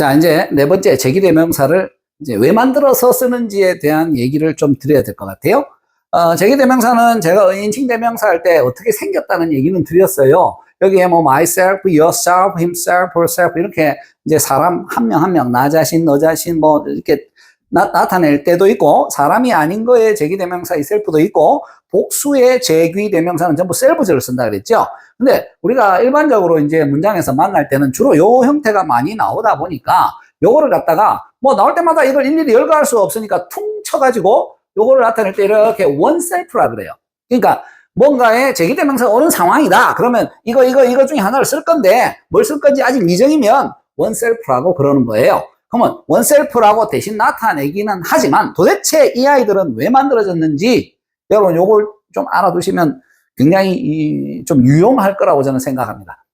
자, 이제 네 번째 제기대명사를 이제 왜 만들어서 쓰는지에 대한 얘기를 좀 드려야 될 것 같아요. 어, 제기대명사는 제가 인칭 대명사 할 때 어떻게 생겼다는 얘기는 드렸어요. 여기에 뭐 myself, yourself, himself, herself 이렇게 이제 사람 한 명 한 명, 나 자신, 너 자신 뭐 이렇게 나, 타낼 때도 있고 사람이 아닌 거에 제기 대명사 이 셀프도 있고 복수의 제기 대명사는 전부 셀프제를 쓴다 그랬죠. 근데 우리가 일반적으로 이제 문장에서 만날 때는 주로 요 형태가 많이 나오다 보니까 요거를 갖다가 뭐 나올 때마다 이걸 일일이 열거할 수 없으니까 퉁 쳐 가지고 요거를 나타낼 때 이렇게 원 셀프라 그래요. 그러니까 뭔가의 제기 대명사가 오는 상황이다. 그러면 이거 이거 이거 중에 하나를 쓸 건데 뭘 쓸 건지 아직 미정이면 원 셀프라고 그러는 거예요. 그러면 원셀프라고 대신 나타내기는 하지만 도대체 이 아이들은 왜 만들어졌는지 여러분 요걸 좀 알아두시면 굉장히 이- 좀 유용할 거라고 저는 생각합니다.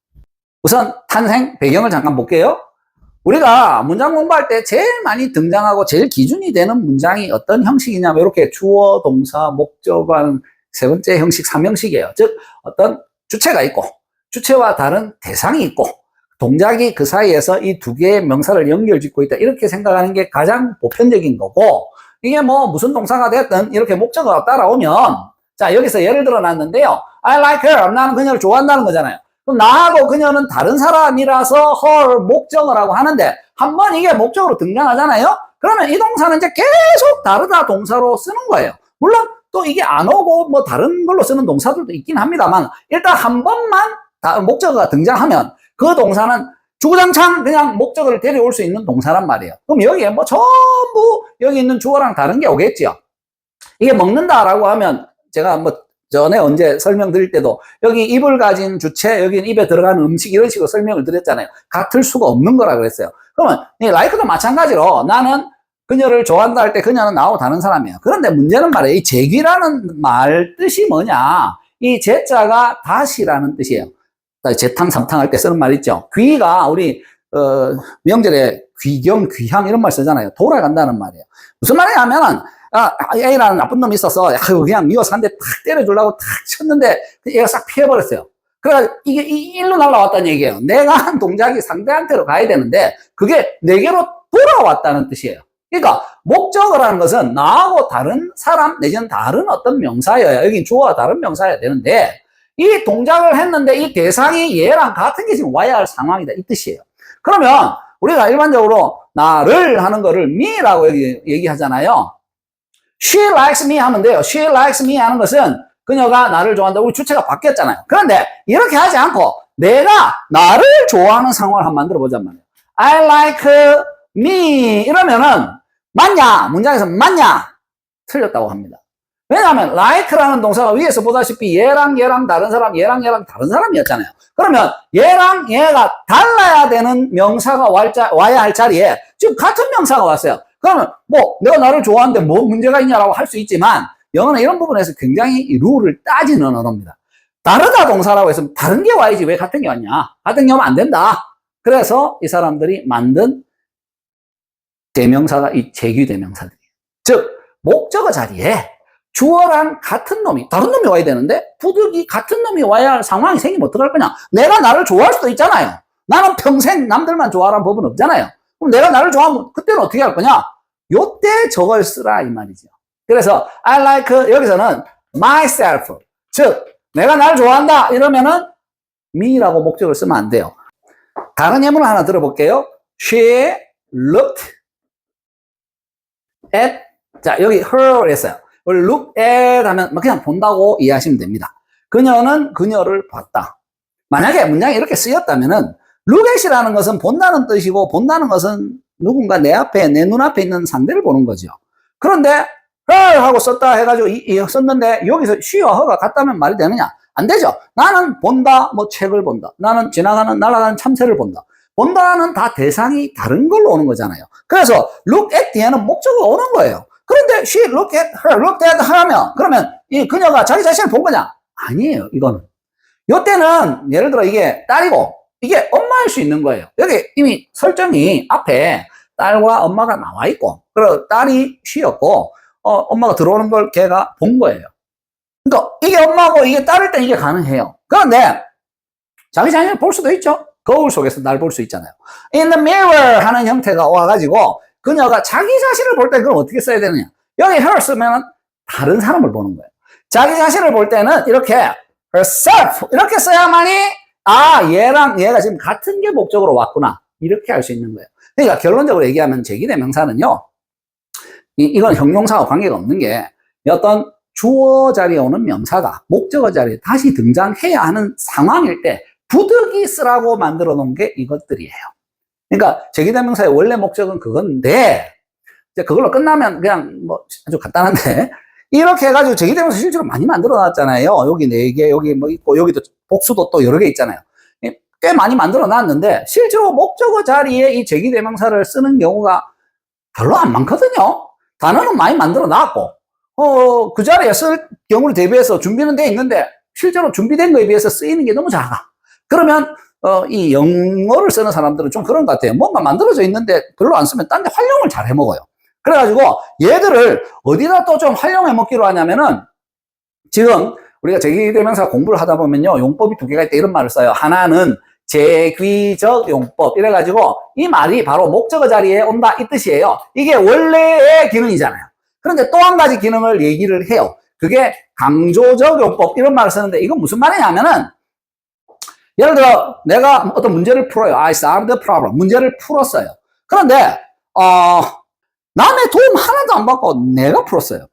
우선 탄생 배경을 잠깐 볼게요. 우리가 문장 공부할 때 제일 많이 등장하고 제일 기준이 되는 문장이 어떤 형식이냐면 이렇게 주어, 동사, 목적어는 세 번째 형식, 삼형식이에요. 즉 어떤 주체가 있고 주체와 다른 대상이 있고 동작이 그 사이에서 이 두 개의 명사를 연결 짓고 있다. 이렇게 생각하는 게 가장 보편적인 거고 이게 뭐 무슨 동사가 됐든 이렇게 목적어가 따라오면 자 여기서 예를 들어 놨는데요. I like her. 나는 그녀를 좋아한다는 거잖아요. 그럼 나하고 그녀는 다른 사람이라서 her 목적어라고 하는데 한 번 이게 목적으로 등장하잖아요. 그러면 이 동사는 이제 계속 다르다 동사로 쓰는 거예요. 물론 또 이게 안 오고 뭐 다른 걸로 쓰는 동사들도 있긴 합니다만 일단 한 번만 다- 목적어가 등장하면 그 동사는 주구장창 그냥 목적어를 데려올 수 있는 동사란 말이에요. 그럼 여기에 뭐 전부 여기 있는 주어랑 다른 게 오겠죠. 이게 먹는다라고 하면 제가 뭐 전에 언제 설명드릴 때도 여기 입을 가진 주체, 여기는 입에 들어가는 음식 이런 식으로 설명을 드렸잖아요. 같을 수가 없는 거라 그랬어요. 그러면 이 라이크도 마찬가지로 나는 그녀를 좋아한다 할 때 그녀는 나하고 다른 사람이에요. 그런데 문제는 말이에요. 이 제귀라는 말 뜻이 뭐냐? 이 제자가 다시라는 뜻이에요. 재탕, 삼탕 할 때 쓰는 말 있죠. 귀가 우리 어, 명절에 귀경, 귀향 이런 말 쓰잖아요. 돌아간다는 말이에요. 무슨 말이냐 하면은 아, A라는 나쁜 놈이 있어서 야, 그냥 미워서 한 대 탁 때려주려고 탁 쳤는데 그 얘가 싹 피해버렸어요. 그래 이게 이 일로 날라왔다는 얘기예요. 내가 한 동작이 상대한테로 가야 되는데 그게 내게로 돌아왔다는 뜻이에요. 그러니까 목적어라는 것은 나하고 다른 사람 내지는 다른 어떤 명사여야 여기 주어와 다른 명사여야 되는데 이 동작을 했는데 이 대상이 얘랑 같은 게 지금 와야 할 상황이다 이 뜻이에요. 그러면 우리가 일반적으로 나를 하는 거를 me라고 여기 얘기하잖아요. She likes me 하면 돼요. She likes me 하는 것은 그녀가 나를 좋아한다. 우리 주체가 바뀌었잖아요. 그런데 이렇게 하지 않고 내가 나를 좋아하는 상황을 한번 만들어 보잔 말이에요. I like me 이러면은 맞냐? 문장에서 맞냐? 틀렸다고 합니다. 왜냐하면 like라는 동사가 위에서 보다시피 얘랑 얘랑 다른 사람, 얘랑 얘랑 다른 사람이었잖아요. 그러면 얘랑 얘가 달라야 되는 명사가 와야 할 자리에 지금 같은 명사가 왔어요. 그러면 뭐 내가 나를 좋아하는데 뭐 문제가 있냐라고 할 수 있지만 영어는 이런 부분에서 굉장히 이 룰을 따지는 언어입니다. 다르다 동사라고 해서 다른 게 와야지 왜 같은 게 왔냐? 같은 게 오면 안 된다. 그래서 이 사람들이 만든 대명사가 이 재규 대명사들이에요. 즉 목적어 자리에 주어랑 같은 놈이 다른 놈이 와야 되는데 부득이 같은 놈이 와야 할 상황이 생기면 어떡할 거냐? 내가 나를 좋아할 수도 있잖아요. 나는 평생 남들만 좋아하라는 법은 없잖아요. 그럼 내가 나를 좋아하면 그때는 어떻게 할 거냐? 요때 저걸 쓰라 이 말이죠. 그래서 I like 여기서는 myself 즉 내가 나를 좋아한다 이러면은 me라고 목적을 쓰면 안 돼요. 다른 예문을 하나 들어볼게요. She looked at 자 여기 her 했어요. 원래 look at 하면 뭐 그냥 본다고 이해하시면 됩니다. 그녀는 그녀를 봤다. 만약에 문장이 이렇게 쓰였다면은 look at이라는 것은 본다는 뜻이고 본다는 것은 누군가 내 앞에 내 눈앞에 있는 상대를 보는 거죠. 그런데 her 하고 썼다 해가지고 이, 이 썼는데 여기서 she와 her가 같다면 말이 되느냐? 안 되죠. 나는 본다, 뭐 책을 본다. 나는 지나가는 날아가는 참새를 본다. 본다는 다 대상이 다른 걸로 오는 거잖아요. 그래서 look at 뒤에는 목적어가 오는 거예요. 그런데 she look at her, look at 하면 그러면 이 그녀가 자기 자신을 본 거냐? 아니에요. 이거는. 요때는 예를 들어 이게 딸이고 이게 엄마일 수 있는 거예요. 여기 이미 설정이 앞에 딸과 엄마가 나와 있고 그리고 딸이 쉬었고 어, 엄마가 들어오는 걸 걔가 본 거예요. 그러니까 이게 엄마고 이게 딸일 때 이게 가능해요. 그런데 자기 자신을 볼 수도 있죠. 거울 속에서 날 볼 수 있잖아요. In the mirror 하는 형태가 와가지고 그녀가 자기 자신을 볼 때 그럼 어떻게 써야 되느냐? 여기 her 쓰면 다른 사람을 보는 거예요. 자기 자신을 볼 때는 이렇게 herself 이렇게 써야만이 아 얘랑 얘가 지금 같은 게 목적으로 왔구나 이렇게 할수 있는 거예요. 그러니까 결론적으로 얘기하면 제기대명사는요. 이, 이건 형용사와 관계가 없는 게 어떤 주어 자리에 오는 명사가 목적어 자리에 다시 등장해야 하는 상황일 때 부득이 쓰라고 만들어 놓은 게 이것들이에요. 그러니까 제기대명사의 원래 목적은 그건데 이제 그걸로 끝나면 그냥 뭐 아주 간단한데 이렇게 해가지고 제기대명사 실제로 많이 만들어 놨잖아요. 여기 네 개, 여기 뭐 있고 여기도 복수도 또 여러 개 있잖아요. 꽤 많이 만들어 놨는데 실제로 목적어 자리에 이 제기대명사를 쓰는 경우가 별로 안 많거든요. 단어는 많이 만들어 놨고 어, 그 자리에 쓸 경우를 대비해서 준비는 돼 있는데 실제로 준비된 거에 비해서 쓰이는 게 너무 작아. 그러면 어, 이 영어를 쓰는 사람들은 좀 그런 것 같아요. 뭔가 만들어져 있는데 별로 안 쓰면 딴 데 활용을 잘 해먹어요. 그래가지고 얘들을 어디다 또 좀 활용해 먹기로 하냐면은 지금 우리가 제기대명사 공부를 하다 보면요. 용법이 두 개가 있다 이런 말을 써요. 하나는 제귀적 용법 이래가지고 이 말이 바로 목적어 자리에 온다 이 뜻이에요. 이게 원래의 기능이잖아요. 그런데 또 한 가지 기능을 얘기를 해요. 그게 강조적 용법 이런 말을 쓰는데 이건 무슨 말이냐면은 예를 들어 내가 어떤 문제를 풀어요. I solved the problem. 문제를 풀었어요. 그런데 어, 남의 도움 하나도 안 받고 내가 풀었어요.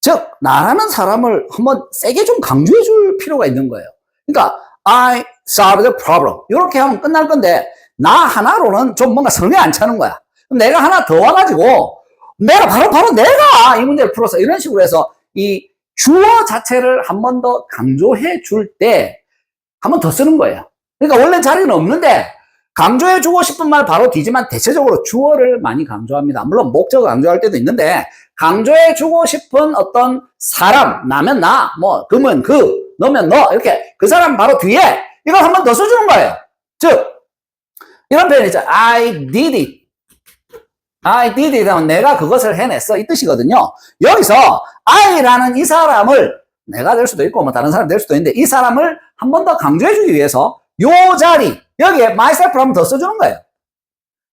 즉 나라는 사람을 한번 세게 좀 강조해 줄 필요가 있는 거예요. 그러니까 I solved the problem. 이렇게 하면 끝날 건데 나 하나로는 좀 뭔가 성에 안 차는 거야. 내가 하나 더 와가지고 내가 바로 바로 내가 이 문제를 풀었어. 이런 식으로 해서 이 주어 자체를 한 번 더 강조해 줄 때 한 번 더 쓰는 거예요. 그러니까 원래 자리는 없는데 강조해 주고 싶은 말 바로 뒤지만 대체적으로 주어를 많이 강조합니다. 물론 목적을 강조할 때도 있는데 강조해 주고 싶은 어떤 사람, 나면 나, 뭐 그면 그, 너면 너 이렇게 그 사람 바로 뒤에 이걸 한 번 더 써주는 거예요. 즉 이런 표현 있죠. I did it. I did it 내가 그것을 해냈어 이 뜻이거든요. 여기서 I라는 이 사람을 내가 될 수도 있고 뭐 다른 사람 될 수도 있는데 이 사람을 한 번 더 강조해 주기 위해서 요 자리 여기에 myself를 한번더 써주는 거예요.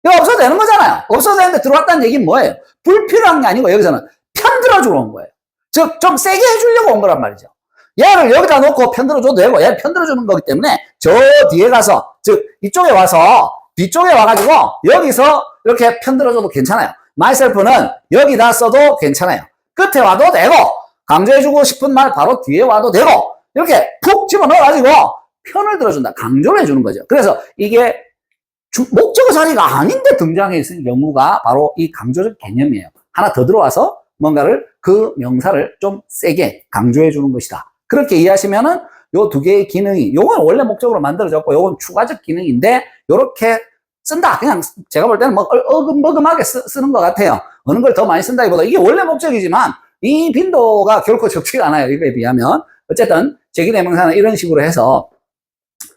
이거 없어도 되는 거잖아요. 없어도 되는데 들어왔다는 얘기는 뭐예요? 불필요한 게 아니고 여기서는 편들어 주러 온 거예요. 즉 좀 세게 해주려고 온 거란 말이죠. 얘를 여기다 놓고 편들어 줘도 되고 얘를 편들어 주는 거기 때문에 저 뒤에 가서 즉 이쪽에 와서 뒤쪽에 와가지고 여기서 이렇게 편들어 줘도 괜찮아요. myself는 여기다 써도 괜찮아요. 끝에 와도 되고 강조해주고 싶은 말 바로 뒤에 와도 되고 이렇게 푹 집어넣어가지고 편을 들어준다. 강조를 해주는 거죠. 그래서 이게 주- 목적어 자리가 아닌데 등장해 있는 경우가 바로 이 강조적 개념이에요. 하나 더 들어와서 뭔가를 그 명사를 좀 세게 강조해 주는 것이다. 그렇게 이해하시면은 요 두 개의 기능이 요건 원래 목적으로 만들어졌고 요건 추가적 기능인데 요렇게 쓴다. 그냥 제가 볼 때는 뭐 얼- 어금버금하게 쓰, 쓰는 것 같아요. 어느 걸 더 많이 쓴다기보다 이게 원래 목적이지만 이 빈도가 결코 적지가 않아요. 이거에 비하면. 어쨌든 제기대명사는 이런 식으로 해서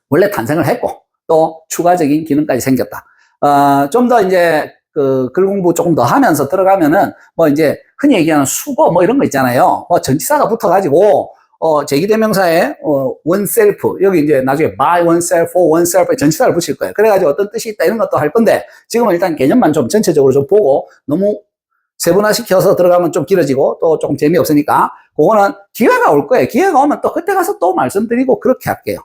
원래 탄생을 했고 또 추가적인 기능까지 생겼다. 어, 좀 더 이제 그 글 공부 조금 더 하면서 들어가면은 뭐 이제 흔히 얘기하는 수거 뭐 이런 거 있잖아요. 뭐 전치사가 붙어가지고 어, 제기대명사에 어, oneself 여기 이제 나중에 by oneself, for oneself에 전치사를 붙일 거예요. 그래가지고 어떤 뜻이 있다 이런 것도 할 건데 지금은 일단 개념만 좀 전체적으로 좀 보고 너무 세분화시켜서 들어가면 좀 길어지고 또 조금 재미없으니까 그거는 기회가 올 거예요. 기회가 오면 또 그때 가서 또 말씀드리고 그렇게 할게요.